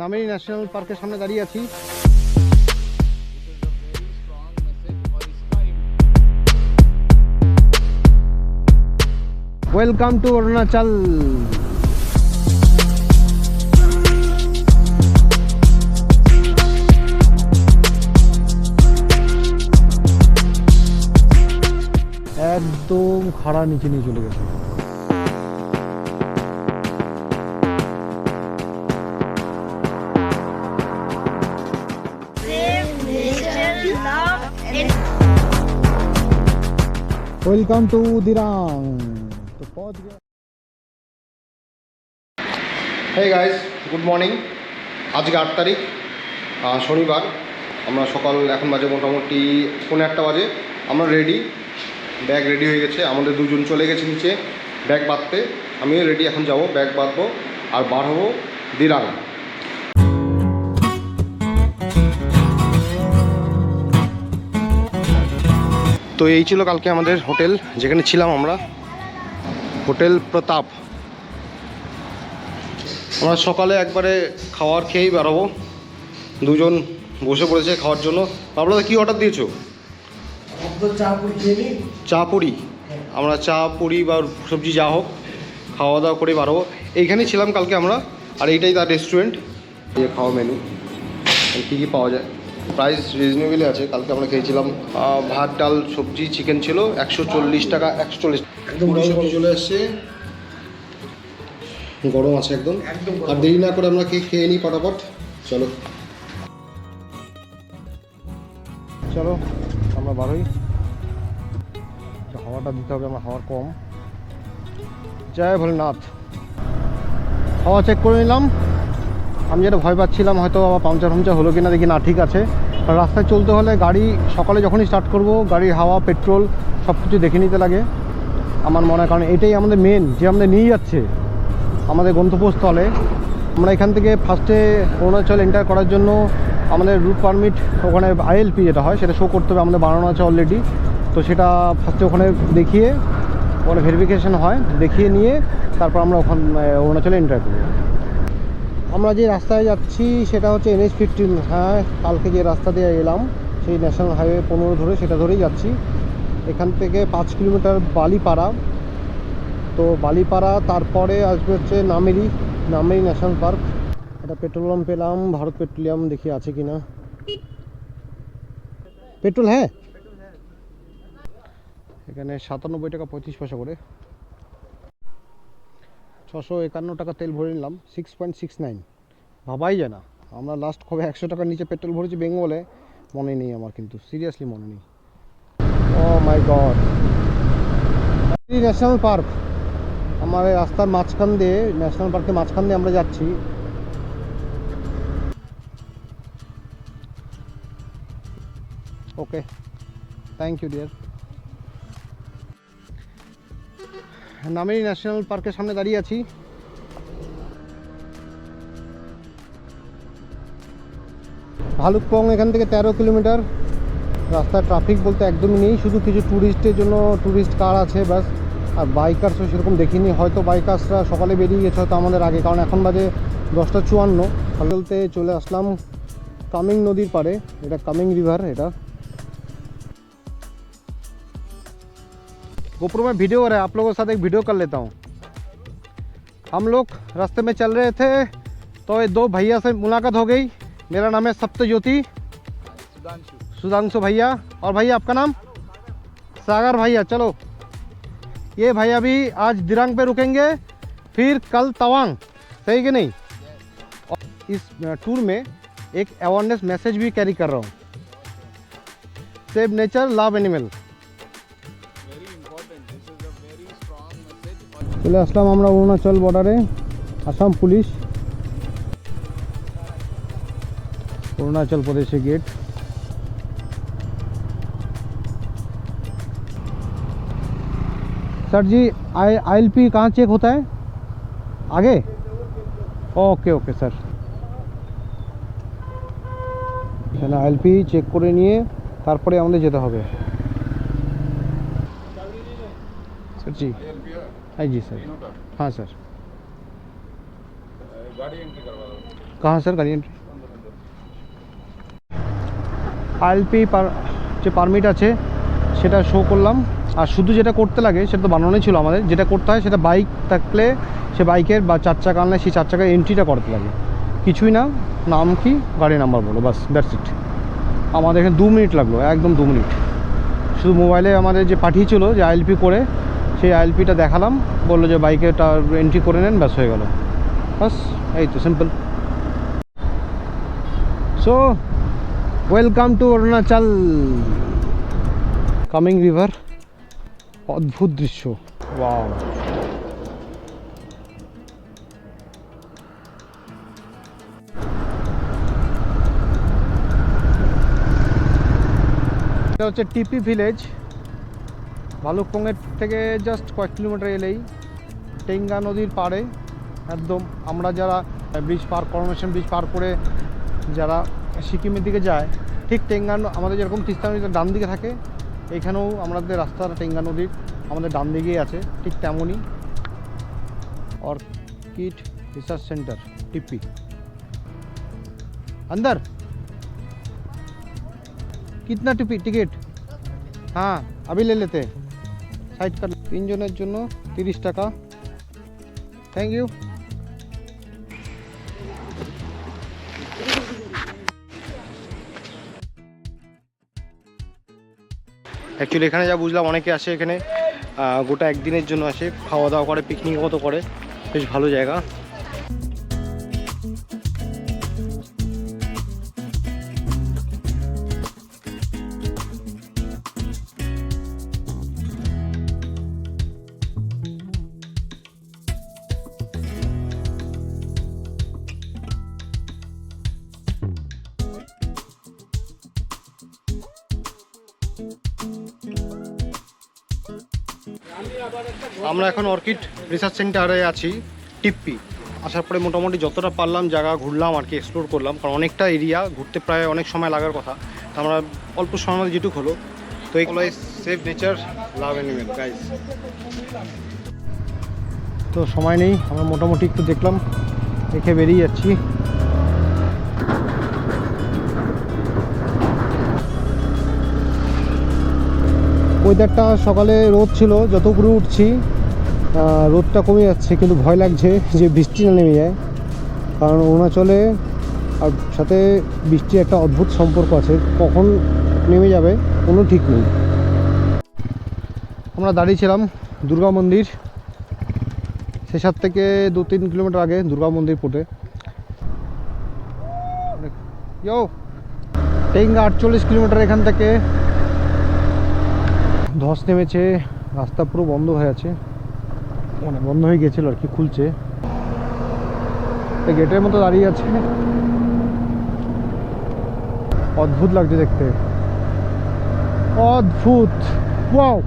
Nameri national পার্কের সামনে দাঁড়িয়ে আছি। ওয়েলকাম টু অরুণাচল একদম খাড়া নিচে নিয়ে চলে গেছে। Love, and welcome to Dirang তো পৌঁছ গয়া হে গাইস গুড মর্নিং আজকে আট তারিখ শনিবার। আমরা সকাল এখন বাজে মোটামুটি পৌনে আটটা বাজে। আমরা রেডি ব্যাগ রেডি হয়ে গেছে। আমাদের দুজন চলে গেছে নিচে ব্যাগ বাঁধতে। আমিও রেডি এখন যাব ব্যাগ বাঁধবো আর বার হব দিরাং। তো এই ছিল কালকে আমাদের হোটেল, যেখানে ছিলাম আমরা। হোটেল প্রতাপ। আমরা সকালে একবারে খাওয়ার খেয়েই বেরোবো। দুজন বসে পড়েছে খাওয়ার জন্য। আপনারা কি অর্ডার দিয়েছ? চা পুরি। আমরা চা, পুরি বা সবজি যা হোক, খাওয়া দাওয়া করে বাড়াবো এইখানেই ছিলাম কালকে আমরা, আর এইটাই তার রেস্টুরেন্ট খাওয়া মেনু কী কী পাওয়া যায়। প্রাইস রিজনেবলই আছে। কালকে আমরা খেয়েছিলাম ভাত ডাল সবজি চিকেন ছিল একশো চল্লিশ টাকা একশো চল্লিশ পুরি সবজি চলে এসছে গরম আছে একদম। আর দেরি না করে আমরা খেয়ে খেয়ে নিই ফটাফট। চলো। চলো আমরা বারোই। হাওয়াটা দিতে হবে আমার হাওয়ার কম। জয় ভোলেনাথ। হাওয়া চেক করে নিলাম। আমি যেটা ভয় পাচ্ছিলাম, হয়তো আবার পাংচার ফাংচার হলো কিনা দেখি না, ঠিক আছে। রাস্তায় চলতে হলে গাড়ি সকালে যখনই স্টার্ট করব গাড়ির হাওয়া পেট্রোল সব কিছু দেখে নিতে লাগে। আমার মনে হয় কারণ এটাই আমাদের মেন যে আমাদের নিয়ে যাচ্ছে আমাদের গন্তব্যস্থলে। আমরা এখান থেকে ফার্স্টে অরুণাচল এন্টার করার জন্য আমাদের রুট পারমিট ওখানে আইএলপি যেটা হয়, সেটা শো করতে হবে আমাদের বানানো আছে অলরেডি তো সেটা ফার্স্টে ওখানে দেখিয়ে, ওখানে ভেরিফিকেশন হয়, দেখিয়ে নিয়ে তারপর আমরা ওখান অরুণাচলে এন্টার করব। আমরা যে রাস্তায় যাচ্ছি, সেটা হচ্ছে এনএস ফিফটিন হ্যাঁ কালকে যে রাস্তা দিয়ে এলাম, সেই ন্যাশনাল হাইওয়ে পনেরো ধরে সেটা ধরেই যাচ্ছি। এখান থেকে পাঁচ কিলোমিটার বালিপাড়া। তো বালিপাড়া, তারপরে আসবে হচ্ছে নামেরি নামেরি ন্যাশনাল পার্ক এটা পেট্রোলিয়াম পেলাম, ভারত পেট্রোলিয়াম দেখি আছে কি না পেট্রোল হ্যাঁ? এখানে সাতানব্বই টাকা পঁয়ত্রিশ পয়সা করে। ছশো একান্ন টাকা তেল ভরে নিলাম সিক্স পয়েন্ট সিক্স নাইন ভাবাই যায় না। আমরা লাস্ট কবে একশো টাকার নিচে পেট্রোল ভরেছি বেঙ্গলে, মনে নেই আমার কিন্তু সিরিয়াসলি মনে নেই। Oh my god national park আমার রাস্তার মাঝখান দিয়ে ন্যাশনাল পার্কের মাঝখান দিয়ে আমরা যাচ্ছি। Okay thank you dear Nameri national পার্কের সামনে দাঁড়িয়ে আছি। ভালুকপং এখান থেকে তেরো কিলোমিটার। রাস্তায় ট্রাফিক বলতে একদমই নেই, শুধু কিছু ট্যুরিস্টের জন্য ট্যুরিস্ট কার আছে, ব্যাস। আর বাইকার্সও সেরকম দেখিনি, হয়তো বাইকার্সরা সকালে বেরিয়ে গেছে হয়তো আমাদের আগে, কারণ এখন বাজে দশটা চুয়ান্ন। বলতে চলে আসলাম কামিং নদীর পাড়ে, এটা কামিং রিভার এটা। गोप्रो में वीडियो हो रहा है, आप लोगों के साथ एक वीडियो कर लेता हूँ। हम लोग रास्ते में चल रहे थे तो ये दो भैया से मुलाकात हो गई। मेरा नाम है सप्तज्योति सुधांशु भैया। और भैया, आपका नाम? सागर भैया, चलो। ये भैया भी आज दिरांग पे रुकेंगे, फिर कल तवांग। सही कि नहीं? और इस टूर में एक अवेयरनेस मैसेज भी कैरी कर रहा हूँ। सेव नेचर लव एनिमल চলে আসলাম আমরা অরুণাচল বর্ডারে আসাম পুলিশ অরুণাচল প্রদেশে gate sir ji I I P कहाँ चेक होता है आगे ওকে ওকে স্যার এখানে আইএলপি চেক করে নিয়ে তারপরে আমাদের যেতে হবে স্যার জি হ্যাঁ জি স্যার हाँ सर गाड़ी एंट्री करवा दो कहाँ सर गाड़ी एंट्री আইএলপি যে পারমিট আছে সেটা শো করলাম আর শুধু যেটা করতে লাগে সেটা তো বানানোই ছিল আমাদের যেটা করতে হয় সেটা বাইক থাকলে সে বাইকের বা চার চাকা আনলে সেই চার চাকার এন্ট্রিটা করতে লাগে কিছুই না নাম কি গাড়ি নাম্বার বলো বাস দ্যাটস ইট আমাদের এখানে দু মিনিট লাগলো একদম দু মিনিট শুধু মোবাইলে আমাদের যে পাঠিয়েছিল যে আইএলপি করে সেই আইএলপিটা দেখালাম, বলল যে বাইকেটা এন্ট্রি করে নেন, ব্যাস হয়ে গেল। বাস এই তো simple so welcome to Arunachal Kameng river অদ্ভুত দৃশ্য। ওয়াও এটা হচ্ছে টিপি ভিলেজ। ভালুকপংয়ের থেকে জাস্ট কয়েক কিলোমিটার এলেই টেঙ্গা নদীর পাড়ে একদম আমরা যারা ব্রিজ পার করোনেশন ব্রিজ পার করে যারা সিকিমের দিকে যায় ঠিক টেঙ্গা ন- আমাদের যেরকম তিস্তা নদীতে ডান দিকে থাকে এখানেও আমাদের রাস্তাটা টেঙ্গা নদীর আমাদের ডান দিকেই আছে ঠিক তেমনই অর্কিড রিসার্চ सेंटर टिप्पी अंदर कितना टिपी टिकट हाँ अभी ले लेते हैं সাইড কাট তিনজনের জন্য তিরিশ টাকা। থ্যাংক ইউ অ্যাকচুয়ালি এখানে যা বুঝলাম, অনেকে আসে এখানে গোটা একদিনের জন্য আসে খাওয়া দাওয়া করে পিকনিক মতো করে। বেশ ভালো জায়গা। আমরা এখন অর্কিড রিসার্চ সেন্টারে আছি, টিপ্পি। আসার পরে মোটামুটি যতটা পারলাম জায়গা ঘুরলাম আর কি এক্সপ্লোর করলাম, কারণ অনেকটা এরিয়া ঘুরতে প্রায় অনেক সময় লাগার কথা। তো আমরা অল্প সময়ের মধ্যে যেটুকু হলো, তো এগুলো save nature love animal guys তো সময় নেই, আমরা মোটামুটি একটু দেখলাম, দেখে বেরিয়ে যাচ্ছি। ওয়েদারটা সকালে রোদ ছিল যতগুলো উঠছি রোদটা কমে যাচ্ছে, কিন্তু ভয় লাগছে যে বৃষ্টি না নেমে যায়। কারণ অরুণাচলে আর সাথে বৃষ্টির একটা অদ্ভুত সম্পর্ক আছে, কখন নেমে যাবে কোনো ঠিক নেই। আমরা দাঁড়িয়েছিলাম দুর্গা মন্দির শেষার থেকে দু তিন কিলোমিটার আগে দুর্গা মন্দির পড়ে ইয়ো টেঙ্গা আটচল্লিশ কিলোমিটার এখান থেকে ধস নেমেছে, রাস্তা পুরো বন্ধ হয়ে আছে। মানে বন্ধ হয়ে গেছিল আর কি, খুলছে। গেটের মতো দাঁড়িয়ে আছে। অদ্ভুত লাগছে দেখতে। অদ্ভুত! ওয়াও!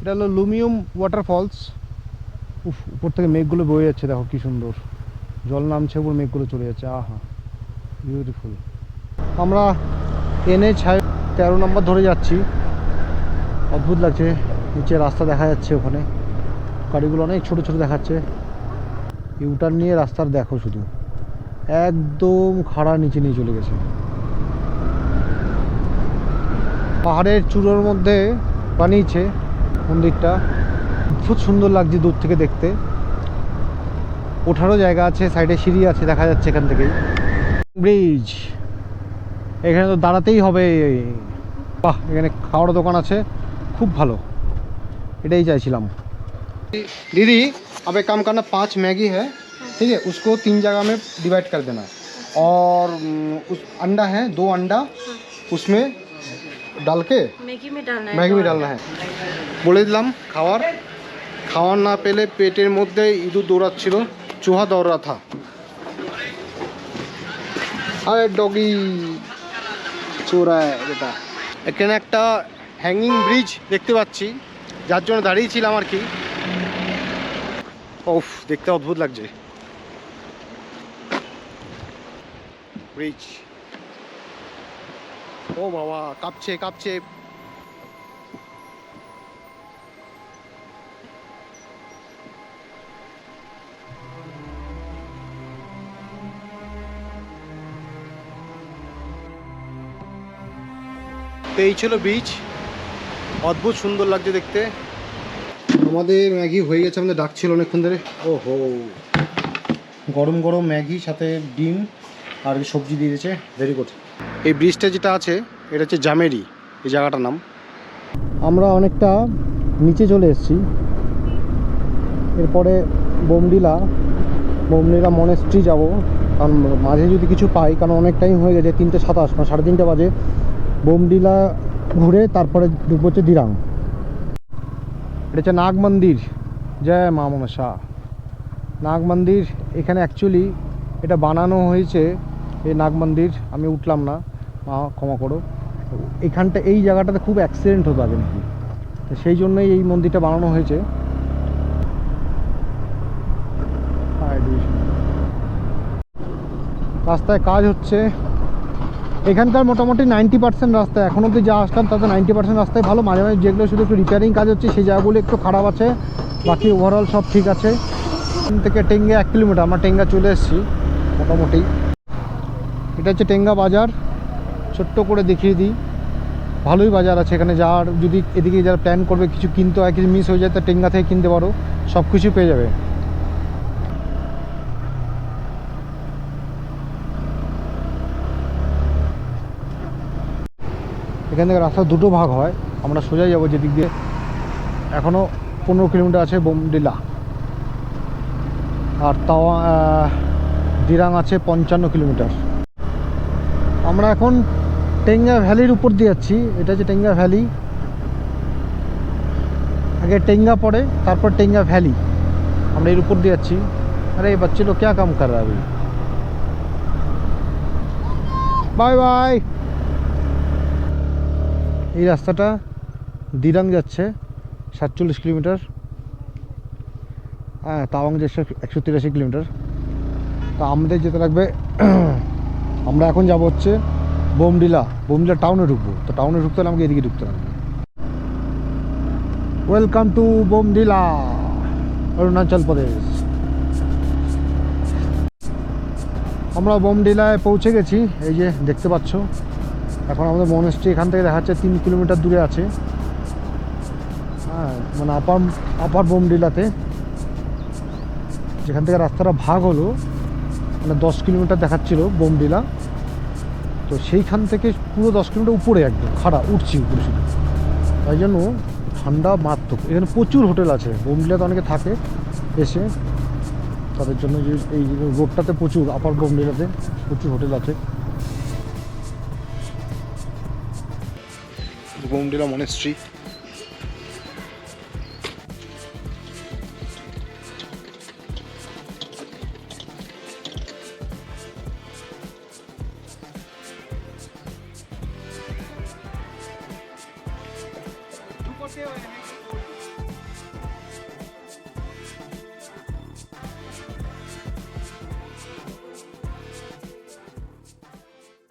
এটা হলো লুমিয়ম ওয়াটারফলস উফ, উপর থেকে মেঘগুলো বয়ে যাচ্ছে, দেখো কি সুন্দর। জল নামছে, উপর মেঘগুলো চলে যাচ্ছে। আহা বিউটিফুল আমরা এনে ছায় তেরো নম্বর ধরে যাচ্ছি। অদ্ভুত লাগছে, নিচে রাস্তা দেখা যাচ্ছে ওখানে। গাড়িগুলো অনেক ছোট ছোট দেখাচ্ছে। ইউটার নিয়ে রাস্তার দেখো শুধু। একদম খাড়া নিচে নিয়ে চলে গেছে। পাহাড়ের চূড়োর মধ্যে বানিয়েছে মন্দিরটা। খুব সুন্দর লাগছে দূর থেকে দেখতে। ওঠারও জায়গা আছে, সাইডে সিঁড়ি আছে, দেখা যাচ্ছে এখান থেকেই। ব্রিজ। এখানে তো দাঁড়াতেই হবে বাহ এখানে খাওয়ার দোকান আছে খুব ভালো এটাই চাইছিলাম दीदी अब एक काम करना पांच मैगी है ठीक है उसको तीन जगह में डिवाइड कर देना और उम, उस अंडा है दो अंडा उसमें डाल के मैगी में डालना है ম্যাগি ডালনা হ্যাঁ বলে দিলাম খাওয়ার খাওয়ার না পেলে পেটের মধ্যে ইঁদুর দৌড়াচ্ছিল চুহা দৌড়া থা আরে ডগি চোরায় যেটা। এখানে একটা হ্যাঙ্গিং ব্রিজ দেখতে পাচ্ছি। যার জন্য দাঁড়িয়েছিলাম আর কি। ওফ দেখতে অদ্ভুত লাগছে। ব্রিজ ও বাবা, কাঁপছে কাঁপছে। তো এই ছিল বিচ অদ্ভুত সুন্দর লাগছে দেখতে। আমাদের ম্যাগি হয়ে গেছে আমাদের ডাকছিল অনেকক্ষণ ধরে। ও হো গরম গরম ম্যাগি সাথে ডিম আর সবজি দিয়ে দিয়েছে। ভেরি গুড এই ব্রিজটা যেটা আছে এটা হচ্ছে জামেরি এই জায়গাটার নাম। আমরা অনেকটা নিচে চলে এসেছি। এরপরে বোমডিলা বোমডিলা মনেস্ট্রি যাব। কারণ মাঝে যদি কিছু পাই কারণ অনেক টাইম হয়ে গেছে তিনটে সাতাশ মানে সাড়ে তিনটে বাজে। বোমডিলা ঘুরে তারপরে ঢুকবো হচ্ছে দিরাং। এটা হচ্ছে নাগ মন্দির। জয় মা মনসা। নাগ মন্দির এখানে অ্যাকচুয়ালি এটা বানানো হয়েছে, এই নাগ মন্দির। আমি উঠলাম না। মা, ক্ষমা করো। এখানটা, এই জায়গাটাতে খুব অ্যাক্সিডেন্ট হতো আগে নাকি। তো সেই জন্যই এই মন্দিরটা বানানো হয়েছে। রাস্তায় কাজ হচ্ছে। এখানকার মোটামুটি নাইনটি পার্সেন্ট রাস্তা এখন অবধি যা আসলাম, তাতে নাইনটি পার্সেন্ট রাস্তায় ভালো। মাঝে মাঝে যেগুলো শুধু একটু রিপেয়ারিং কাজ হচ্ছে, সেই জায়গাগুলো একটু খারাপ আছে। বাকি ওভারঅল সব ঠিক আছে। থেকে টেঙ্গা এক কিলোমিটার, আমরা টেঙ্গা চলে এসেছি, মোটামুটি। এটা হচ্ছে টেঙ্গা বাজার। ছোট্ট করে দেখিয়ে দিই। ভালোই বাজার আছে এখানে। যার যদি এদিকে যারা প্ল্যান করবে, কিছু কিনতে হয়, কিছু মিস হয়ে যায়, তো টেঙ্গা থেকে কিনতে পারো। সব কিছু পেয়ে যাবে। এখান থেকে রাস্তা দুটো ভাগ হয়। আমরা সোজাই যাব যেদিক দিয়ে এখনও পনেরো কিলোমিটার আছে বোমডিলা। আর তাওয়া দিরাং আছে পঞ্চান্ন কিলোমিটার। আমরা এখন টেঙ্গা ভ্যালির উপর দিয়ে যাচ্ছি। এটা হচ্ছে টেঙ্গা ভ্যালি। আগে টেঙ্গা পড়ে, তারপর টেঙ্গা ভ্যালি। আমরা এর উপর দিয়ে যাচ্ছি। আরে, এই বাচ্চে লোক ক্যা কাম কর রা বাই বাই। এই রাস্তাটা দিরাং যাচ্ছে, সাতচল্লিশ কিলোমিটার। হ্যাঁ তাওয়াং যাচ্ছে একশো তিরাশি কিলোমিটার। তা আমাদের যেতে লাগবে, আমরা এখন যাব হচ্ছে বোমডিলা। বোমডিলা টাউনে ঢুকবো। তো টাউনে ঢুকতে হলে আমাকে এদিকে ঢুকতে লাগবে ওয়েলকাম টু বোমডিলা, অরুণাচল প্রদেশ। আমরা বোমডিলায় পৌঁছে গেছি। এই যে দেখতে পাচ্ছ এখন আমাদের মনেস্ট্রি এখান থেকে দেখা যাচ্ছে তিন কিলোমিটার দূরে আছে। হ্যাঁ মানে আপার আপার বোমডিলাতে যেখান থেকে রাস্তাটা ভাগ হলো মানে দশ কিলোমিটার দেখাচ্ছিল বোমডিলা তো সেইখান থেকে পুরো দশ কিলোমিটার উপরে একদম, খাড়া, উঠছি উপরে শুধু। তাই জন্য ঠান্ডা মারাত্মক। এখানে প্রচুর হোটেল আছে। বোমডিলাতে অনেকে থাকে, এসে। তাদের জন্য এই রোডটাতে প্রচুর আপার বোমডিলাতে প্রচুর হোটেল আছে। বোমডিলা মনেস্ট্রি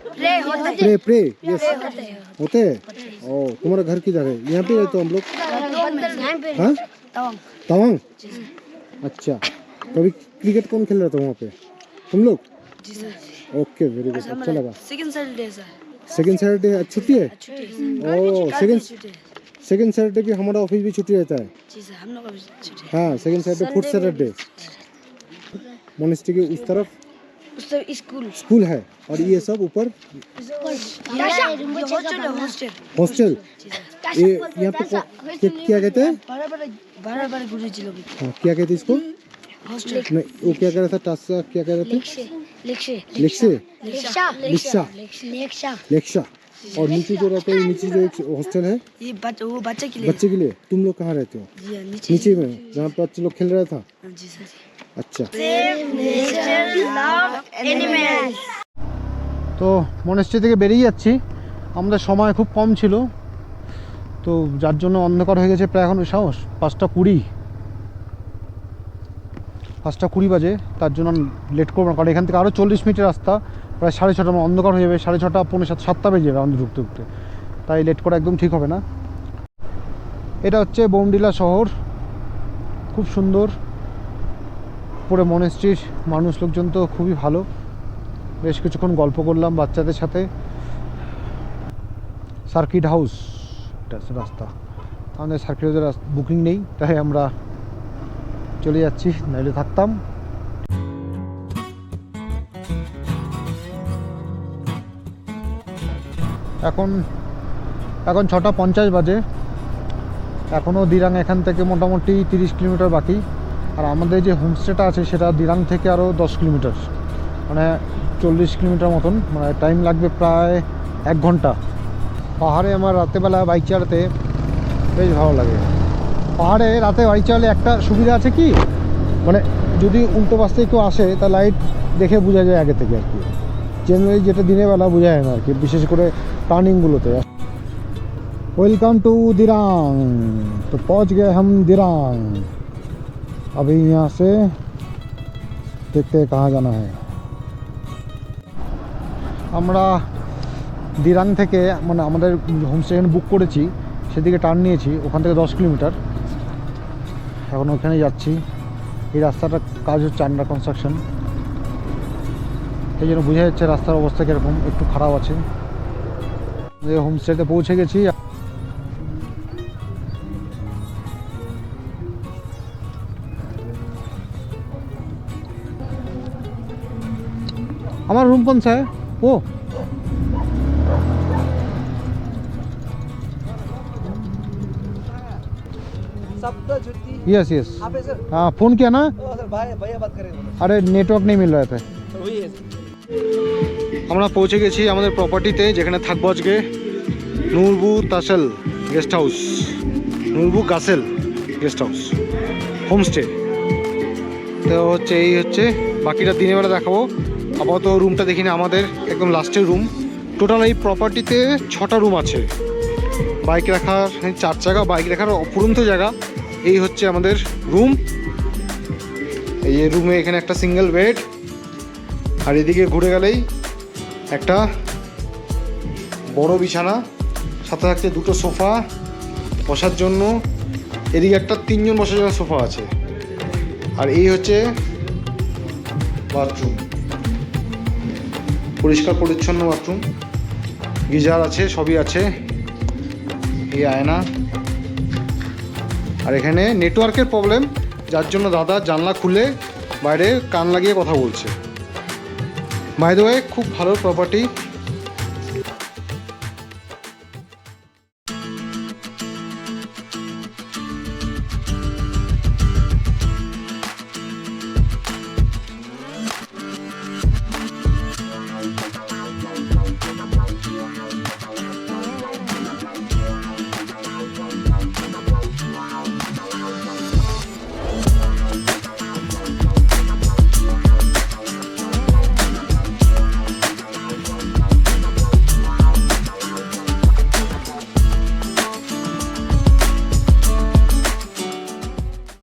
प्रे होते हैं प्रे प्रे यस होते हैं होते हैं ओ तुम्हारा घर किधर है? यहाँ पे रहते हो हम लोग? हाँ? तवांग? अच्छा। कभी क्रिकेट कौन खेल रहा था वहाँ पे? तुम लोग? ओके वेरी गुड अच्छा लगा। सेकंड सैटरडे सेकेंड सैटरडे छुट्टी है। सेकेंड। सेकेंड सैटरडे भी हमारा ऑफ़िस भी छुट्टी रहता है। है। Second Saturday fourth Saturday monastery के उस तरफ़? स्कूल स्कूल है और ये सब ऊपर हॉस्टल ये यहाँ पे क्या कहते हैं? बड़े बड़े हाँ क्या कहते हैं इसको? नहीं वो क्या कह रहा था? टास्का क्या कह रहे थे? लेक्शे लेक्शा और नीचे जो रहते हैं नीचे जो एक हॉस्टल है ये बच्चे वो बच्चे के लिए। बच्चे के लिए। तुम लोग कहाँ रहते हो? हाँ, नीचे। नीचे में जहाँ पे बच्चे लोग खेल रहा था। हाँ, जी सर। আচ্ছা। তো মনেশ্রী থেকে বেরিয়ে যাচ্ছি। আমাদের সময় খুব কম ছিল। তো যার জন্য অন্ধকার হয়ে গেছে প্রায় এখন, সাহস, পাঁচটা কুড়ি। পাঁচটা কুড়ি বাজে, তার জন্য লেট করব না, কারণ এখান থেকে আরও চল্লিশ মিনিটের রাস্তা, প্রায় সাড়ে ছটা আমার অন্ধকার হয়ে যাবে, সাড়ে ছটা পনেরো সাত, সাতটা বেজে যাবে আমাদের ঢুকতে ঢুকতে। তাই লেট করা একদম ঠিক হবে না। এটা হচ্ছে বোমডিলা শহর। খুব সুন্দর। পুরো মনেস্ট্রির মানুষ লোকজন তো খুবই ভালো। বেশ কিছুক্ষণ গল্প করলাম বাচ্চাদের সাথে। Circuit house. রাস্তা। আমাদের সার্কিট হাউসের বুকিং নেই, তাই আমরা চলে যাচ্ছি, নাইলে থাকতাম। এখন এখন ছটা পঞ্চাশ বাজে। এখনও দিরাং এখান থেকে মোটামুটি তিরিশ কিলোমিটার বাকি। আর আমাদের যে হোমস্টেটা আছে সেটা দিরাং থেকে আরও দশ কিলোমিটার। মানে চল্লিশ কিলোমিটার মতন। মানে টাইম লাগবে প্রায় এক ঘণ্টা। পাহাড়ে আমার রাতেবেলা বাইক চালাতে বেশ ভালো লাগে। পাহাড়ে রাতে বাইক চালালে একটা সুবিধা আছে কি? মানে যদি উল্টো পাশ থেকে কেউ আসে, তা লাইট দেখে বোঝা যায় আগে থেকে আর কি। জেনারেলি যেটা দিনের বেলা বোঝা যায় না আর কি, বিশেষ করে টার্নিংগুলোতে ওয়েলকাম টু দিরাং। তো পৌঁছ গে হাম দিরাং। अभी यहाँ से देखते हैं कहाँ जाना है আমরা দিরাং থেকে মানে আমাদের হোমস্টে এখানে বুক করেছি সেদিকে টার্ন নিয়েছি ওখান থেকে দশ কিলোমিটার এখন ওখানে যাচ্ছি এই রাস্তাটার কাজ হচ্ছে আন্ডার কনস্ট্রাকশন এই জন্য বোঝা যাচ্ছে রাস্তার অবস্থা কীরকম একটু খারাপ আছে হোমস্টেতে পৌঁছে গেছি আমার रूम कौन सा है वो सप्त ज्योति यस यस आप है सर हाँ फोन किया ना ओ सर भाई भैया बात करेंगे अरे नेटवर्क नहीं मिल रहा था वही है আমরা পৌঁছে গেছি আমাদের প্রপার্টিতে যেখানে থাকবো আজকে Norbu Tashel guest house Norbu Gasel guest house homestay তো হচ্ছে এই হচ্ছে বাকিটা দিনের বেলা দেখাবো আপাতত রুমটা দেখিনি, আমাদের একদম লাস্টের রুম টোটাল এই প্রপার্টিতে ছটা রুম আছে। বাইক রাখার চার চাকা বাইক রাখার অপুরন্ত জায়গা। এই হচ্ছে আমাদের রুম এই রুমে এখানে একটা সিঙ্গেল বেড আর এদিকে ঘুরে গেলেই একটা বড় বিছানা, সাথে থাকছে দুটো সোফা বসার জন্য। এদিকে একটা তিনজন বসার জন্য সোফা আছে। আর এই হচ্ছে বাথরুম পরিষ্কার, পরিচ্ছন্ন বাথরুম। গিজার আছে, সবই আছে। এই আয়না। আর এখানে নেটওয়ার্কের প্রবলেম, যার জন্য দাদা জানলা খুলে বাইরে কান লাগিয়ে কথা বলছে। বাইদ খুব ভালো প্রপার্টি